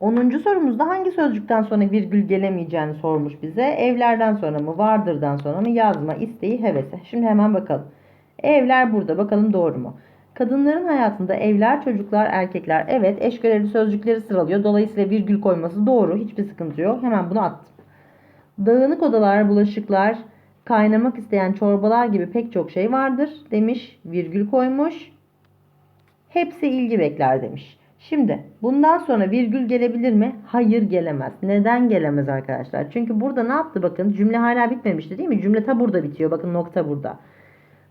10. sorumuzda hangi sözcükten sonra virgül gelemeyeceğini sormuş bize. Evlerden sonra mı, vardırdan sonra mı, yazma, isteği, hevese. Şimdi hemen bakalım. Evler burada. Bakalım doğru mu? Kadınların hayatında evler, çocuklar, erkekler. Evet eş görevli sözcükleri sıralıyor. Dolayısıyla virgül koyması doğru. Hiçbir sıkıntı yok. Hemen bunu attım. Dağınık odalar, bulaşıklar, kaynamak isteyen çorbalar gibi pek çok şey vardır demiş. Virgül koymuş. Hepsi ilgi bekler demiş. Şimdi bundan sonra virgül gelebilir mi? Hayır gelemez. Neden gelemez arkadaşlar? Çünkü burada ne yaptı bakın cümle hala bitmemişti değil mi? Cümle ta burada bitiyor. Bakın nokta burada.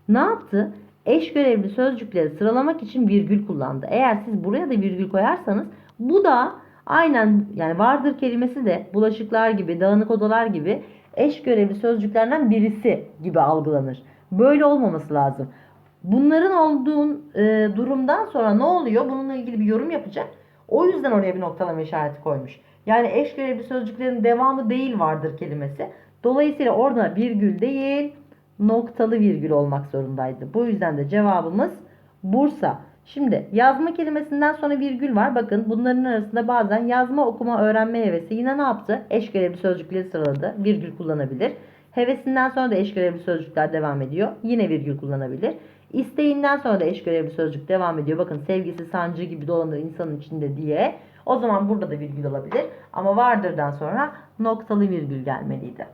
Ne yaptı? Eş görevli sözcükleri sıralamak için virgül kullandı. Eğer siz buraya da virgül koyarsanız bu da aynen yani vardır kelimesi de bulaşıklar gibi, dağınık odalar gibi eş görevli sözcüklerden birisi gibi algılanır. Böyle olmaması lazım. Bunların olduğu e, durumdan sonra ne oluyor? Bununla ilgili bir yorum yapacak. O yüzden oraya bir noktalama işareti koymuş. Yani eş görevli sözcüklerin devamı değil vardır kelimesi. Dolayısıyla orada virgül değil noktalı virgül olmak zorundaydı. Bu yüzden de cevabımız Bursa. Şimdi yazma kelimesinden sonra virgül var. Bakın bunların arasında bazen yazma, okuma, öğrenme hevesi yine ne yaptı? Eş görevli sözcükleri sıraladı. Virgül kullanabilir. Hevesinden sonra da eş görevli sözcükler devam ediyor. Yine virgül kullanabilir. İsteğinden sonra da eş görevli sözcük devam ediyor. Bakın sevgisi sancı gibi dolanır insanın içinde diye. O zaman burada da virgül olabilir. Ama vardırdan sonra noktalı virgül gelmeliydi.